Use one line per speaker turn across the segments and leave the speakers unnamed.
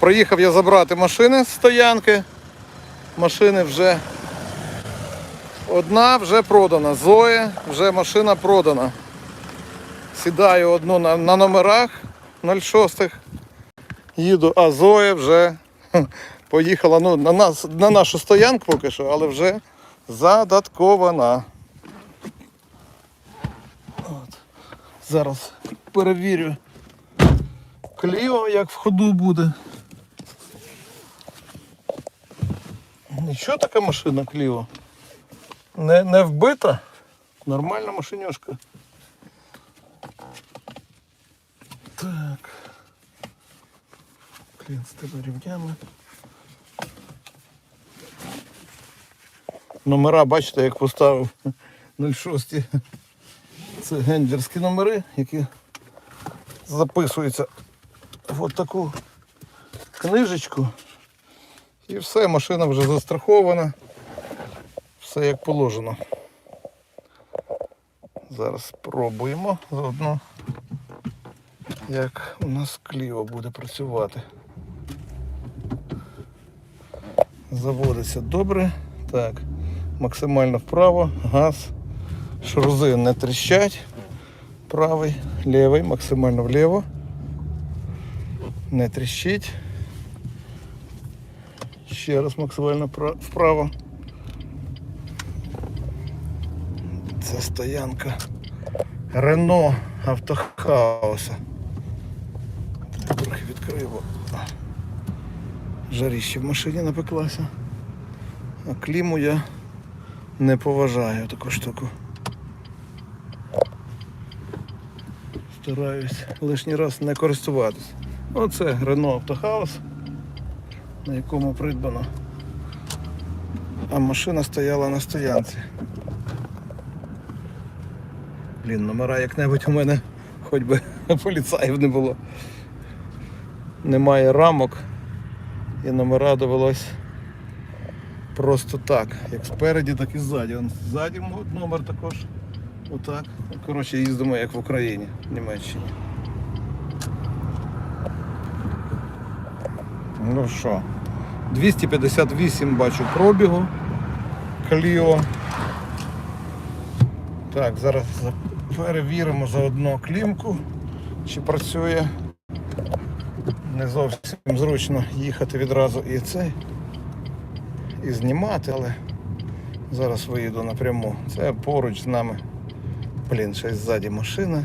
Приїхав я забрати машини з стоянки. Машини вже одна вже продана. Зоя вже машина продана. Сідаю одну на, на номерах 06. Їду, а Зоя вже поїхала ну, на, нас, на нашу стоянку поки що, але вже задаткована. От. Зараз перевірю Кліо, як в ходу буде. Нічого така машина Кліо. Не, не вбита. Нормальна машинюшка. Так. Клін з тебе рівнями. Номера, бачите, як поставив 06. Це гендерські номери, які записуються в таку книжечку. І все, машина вже застрахована. Все як положено. Зараз спробуємо заодно, як у нас кліво буде працювати. Заводиться добре. Так, максимально вправо, газ, шрузи не тріщать. Правий, лівий, максимально вліво. Не тріщить. Ще раз максимально вправо. Це стоянка Рено Автохауса. Трохи відкрию, бо жаріще в машині напеклася. А кліму я не поважаю таку штуку. Стараюсь лишній раз не користуватись. Оце Рено Автохаус, на якому придбано. А машина стояла на стоянці. Блін, номера як-небудь у мене хоч би поліцаїв не було. Немає рамок і номера довелось просто так. Як спереді, так і ззаді. Он ззаді номер також. Отак. Коротше, їздимо як в Україні, в Німеччині. Ну що, 258 бачу пробігу. Кліо. Так, зараз за- перевіримо заодно клімку, чи працює. Не зовсім зручно їхати відразу і цей, і знімати, але зараз виїду напряму. Це поруч з нами. Блін, щось ззаді машина.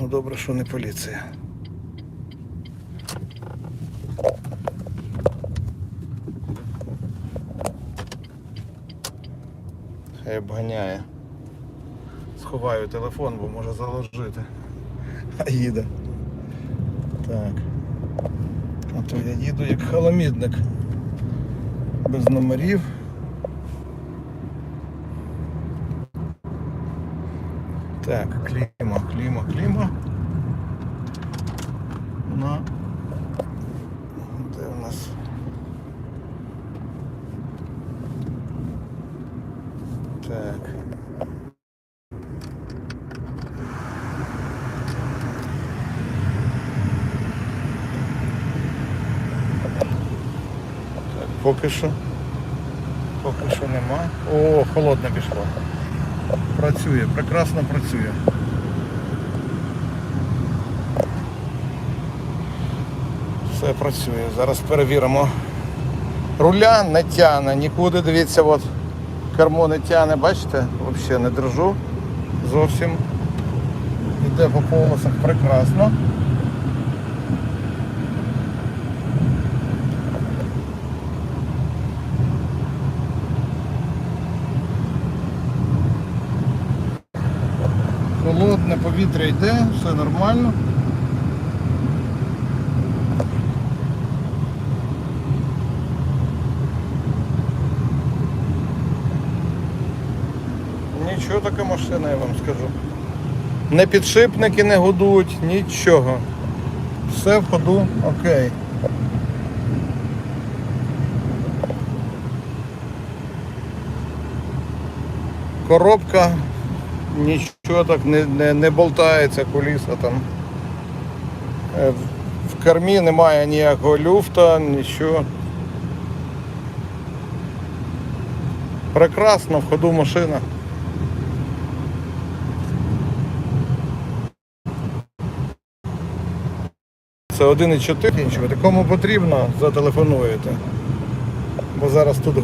Ну добре, що не поліція. Хай обганяє. Сховаю телефон, бо може заложити. А їде. Так. А то я їду як халамідник. Без номерів. Так, кліма, кліма, кліма. На. Де у нас? Так. Так, поки що. Поки що нема. О, холодне пішло. Працює, прекрасно працює. Все працює. Зараз перевіримо. Руля не тяне, нікуди, дивіться, от кермо не тяне, бачите? Взагалі не держу. Зовсім. Іде по полосах прекрасно. Холодне повітря йде, все нормально. Нічого така машина, я вам скажу. Не підшипники не гудуть, нічого. Все в ходу окей. Коробка нічого так не, не, не болтається, куліса там. Е, в- кермі немає ніякого люфта, нічого. Прекрасно, в ходу машина. Це 1,4. Кому потрібно, зателефонуєте. Бо зараз тут